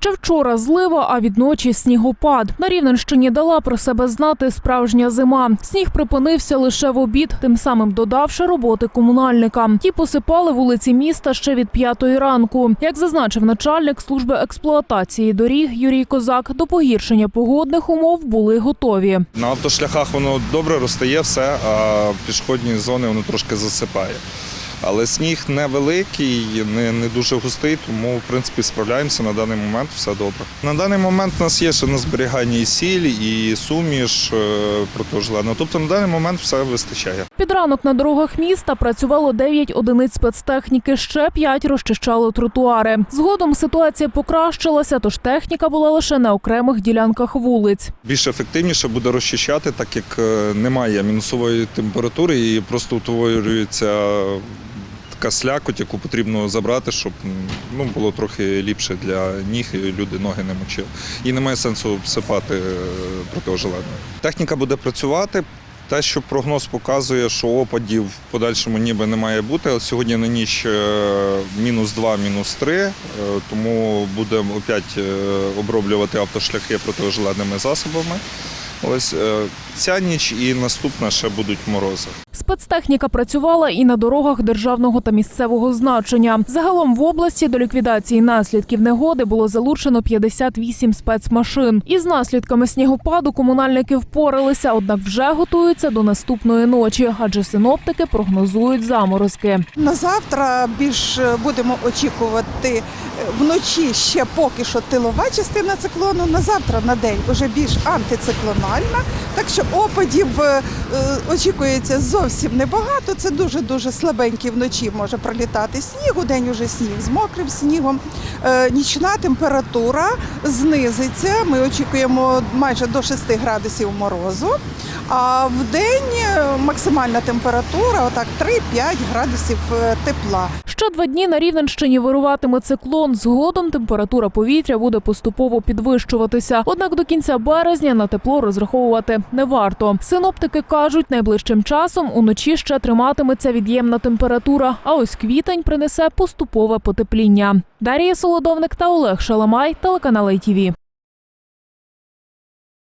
Ще вчора злива, а від ночі снігопад. На Рівненщині дала про себе знати справжня зима. Сніг припинився лише в обід, тим самим додавши роботи комунальника. Ті посипали вулиці міста ще від п'ятої ранку. Як зазначив начальник служби експлуатації доріг Юрій Козак, до погіршення погодних умов були готові. На автошляхах воно добре розтає все, а пішохідні зони воно трошки засипає. Але сніг невеликий, не, не дуже густий, тому в принципі справляємося на даний момент все добре. На даний момент у нас є ще на зберігання і сіль, і суміш е. Тобто на даний момент все вистачає. Під ранок на дорогах міста працювало 9 одиниць спецтехніки, ще 5 розчищали тротуари. Згодом ситуація покращилася, тож техніка була лише на окремих ділянках вулиць. Більш ефективніше буде розчищати, так як е, немає мінусової температури і просто утворюється така слякоть, яку потрібно забрати, щоб ну, було трохи ліпше для ніг і люди ноги не мочили. І немає сенсу обсипати е. Техніка буде працювати. Те, що прогноз показує, що опадів в подальшому ніби не має бути. От Сьогодні на ніч е, мінус 2, мінус 3, е, тому будемо опять оброблювати автошляхи протиожеленими засобами. Ось ця ніч і наступна ще будуть морози. Спецтехніка працювала і на дорогах державного та місцевого значення. Загалом в області до ліквідації наслідків негоди було залучено 58 спецмашин. Із наслідками снігопаду комунальники впоралися, однак вже готуються до наступної ночі, адже синоптики прогнозують заморозки. На завтра більш е, будемо очікувати е, вночі ще поки що тилова частина циклону. На завтра на день вже більш антициклональна. Так що опадів е, очікується зовсім небагато. Це дуже дуже слабенький вночі може пролітати сніг. У день уже сніг з мокрим снігом. Е, Нічна температура знизиться. Ми очікуємо майже до 6 градусів морозу. А в день е, максимальна температура отак 3-5 градусів е, тепла. Ще два дні на Рівненщині вируватиме циклон. Згодом температура повітря буде поступово підвищуватися. Однак до кінця березня на тепло розраховувати не варто. Синоптики кажуть, найближчим часом уночі ще триматиметься від'ємна температура. А ось квітень принесе поступове потепління. Дарія Солодовник та Олег Шаламай, телеканал ITV.